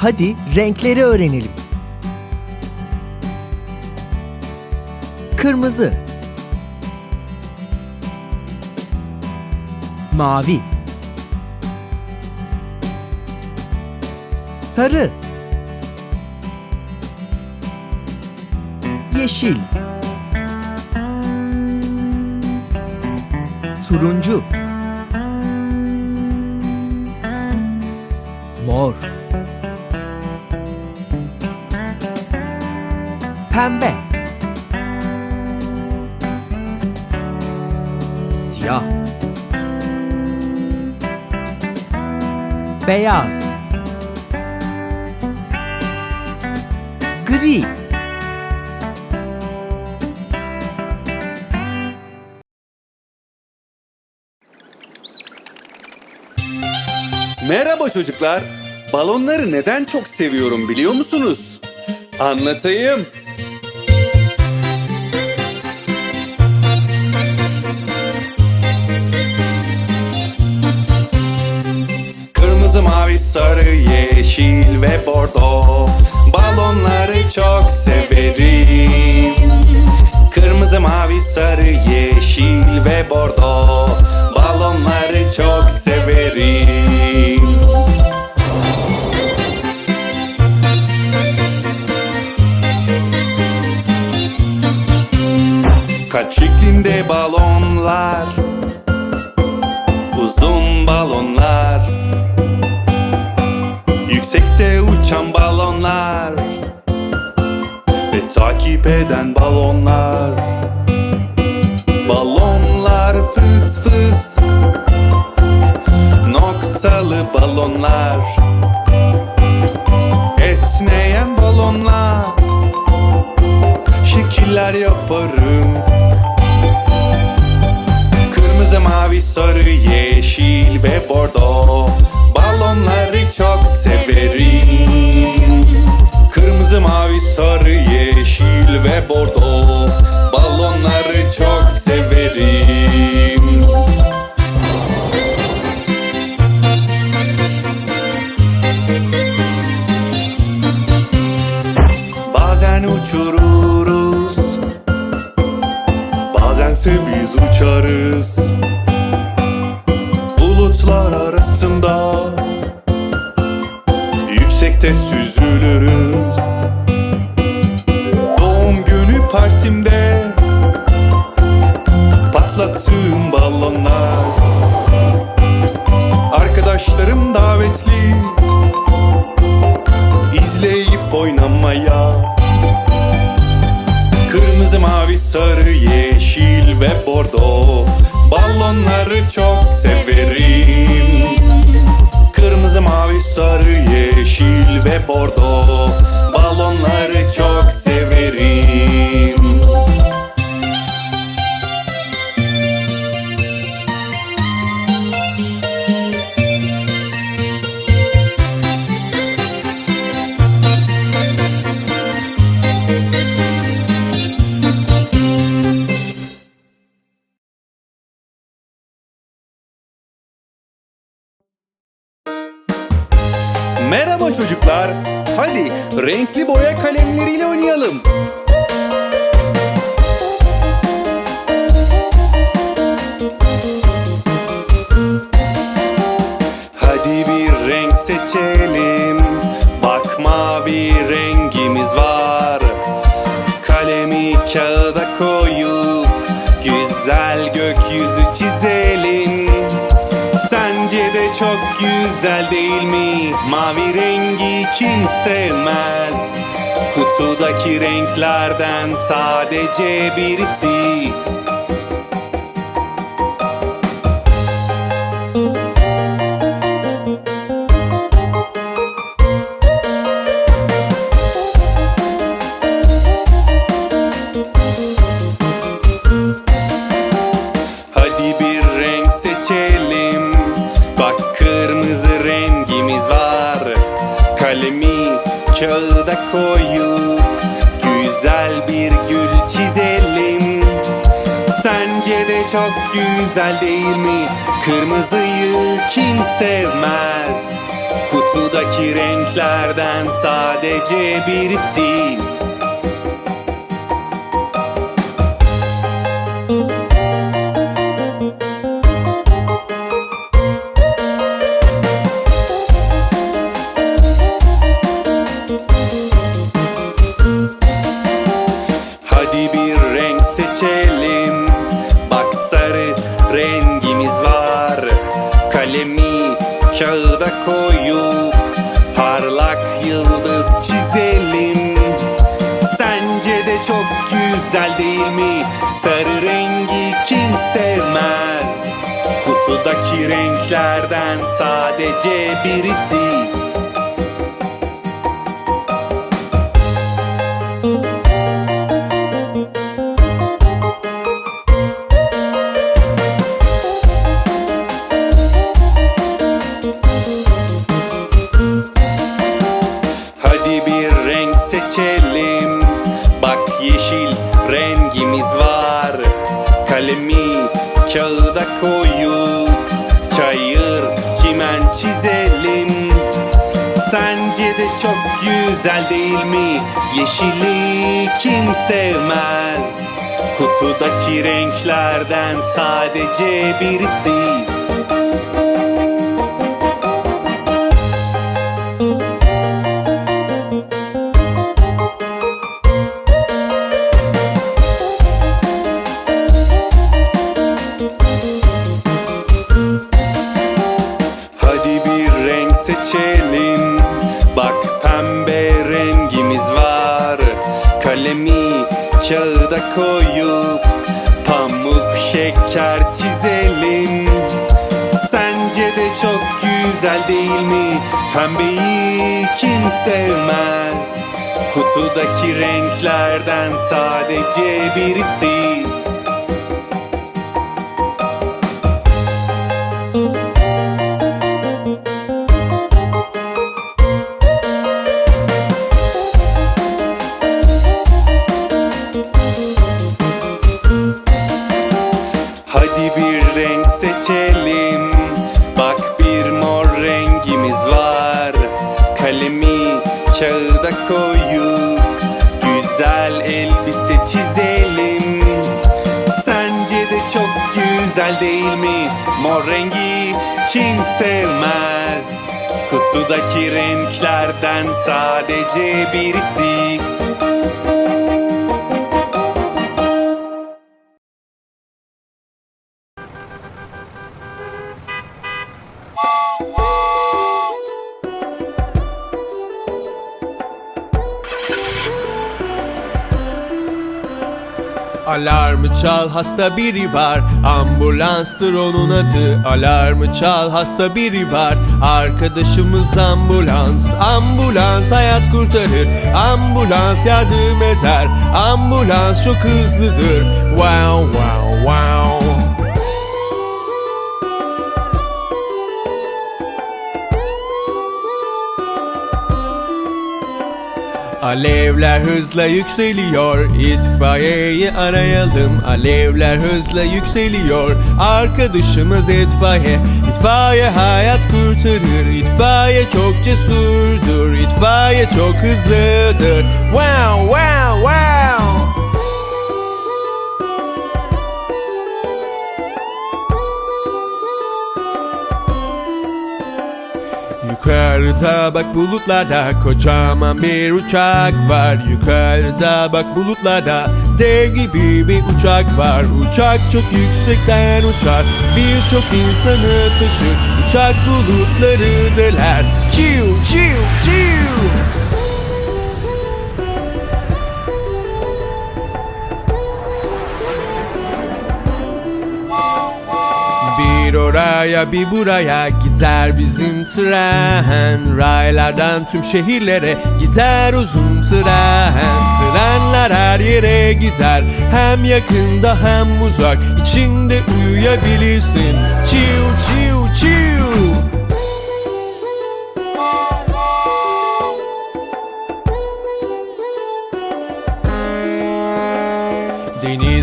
Hadi renkleri öğrenelim. Kırmızı. Mavi. Sarı. Yeşil. Turuncu. Mor. Pembe. Siyah. Beyaz. Gri. Merhaba çocuklar. Balonları neden çok seviyorum biliyor musunuz? Anlatayım. Kırmızı, mavi, sarı, yeşil ve bordo. Balonları çok severim. Kırmızı, mavi, sarı, yeşil ve bordo. Balonları çok severim uçan balonlar Ve takip eden balonlar. Balonlar fıs fıs Noktalı balonlar. Esneyen balonlar Şekiller yaparım. Kırmızı, mavi, sarı, yeşil ve bordo. Balonları çok severim sarı, yeşil ve bordo. Balonları çok severim. Bazen uçururuz. Bazense biz uçarız. Bulutlar arasında Yüksekte süzülürüz partimde Patlattığım balonlar. Arkadaşlarım davetli. İzleyip oynamaya. Kırmızı, mavi, sarı, yeşil ve bordo. Balonları çok severim. Kırmızı, mavi, sarı, yeşil ve bordo. Balonları çok severim Merhaba çocuklar. Hadi renkli boya kalemleriyle oynayalım. Hadi bir renk seçelim. Bak mavi rengimiz güzel değil mi? Mavi rengi kim sevmez? Kutudaki renklerden sadece birisi Kalemi kağıda koyup Güzel bir gül çizelim Sence de çok güzel değil mi? Kırmızıyı kim sevmez? Kutu Kutudaki renklerden sadece birisi kağıda koyup Parlak yıldız çizelim Sence de çok güzel değil mi? Sarı rengi kim sevmez? Kutudaki renklerden sadece birisi çok güzel değil mi? Yeşili kim sevmez? Kutudaki renklerden sadece birisi Hadi bir renk seçelim kağıda koyup Pamuk şeker çizelim Sence de çok güzel değil mi? Pembeyi kim sevmez? Kutudaki renklerden sadece birisi Hadi bir renk seçelim Bak bir mor rengimiz var Kalemi kağıda koyup Güzel elbise çizelim Sence de çok güzel değil mi? Mor rengi kim sevmez? Kutudaki renklerden sadece birisi Alarmı çal hasta biri var. Ambulanstır onun adı. Alarmı çal hasta biri var. Arkadaşımız ambulans Ambulans hayat kurtarır. Ambulans yardım eder. Ambulans çok hızlıdır. Wow wow wow Alevler hızla yükseliyor. İtfaiyeyi arayalım. Alevler hızla yükseliyor. Arkadaşımız itfaiye. İtfaiye hayat kurtarır. İtfaiye çok cesurdur. İtfaiye çok hızlıdır. Wow wow wow Yukarıda bak bulutlarda kocaman bir uçak var. Yukarıda bak bulutlarda dev gibi bir uçak var. Uçak çok yüksekten uçar birçok insanı taşır. Uçak bulutları deler. Çiu çiu çiu Bir oraya bir buraya gider bizim tren. Raylardan tüm şehirlere gider uzun tren. Trenler her yere gider Hem yakında hem uzak. İçinde uyuyabilirsin. Çiu çiu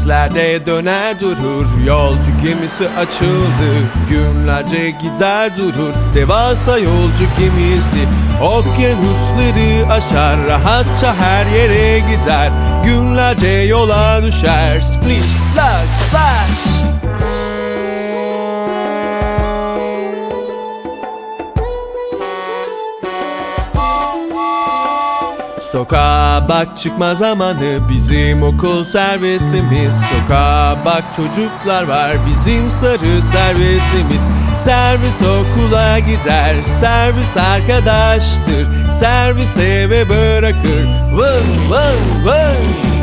denizlerde döner durur. Yolcu gemisi açıldı Günlerce gider durur. Devasa yolcu gemisi Okyanusları aşar. Rahatça her yere gider Günlerce yola düşer. Splish splash splash Sokağa bak çıkma zamanı. Bizim okul servisimiz. Sokağa bak çocuklar var. Bizim sarı servisimiz. Servis okula gider. Servis arkadaştır. Servis eve bırakır. Vın vın vın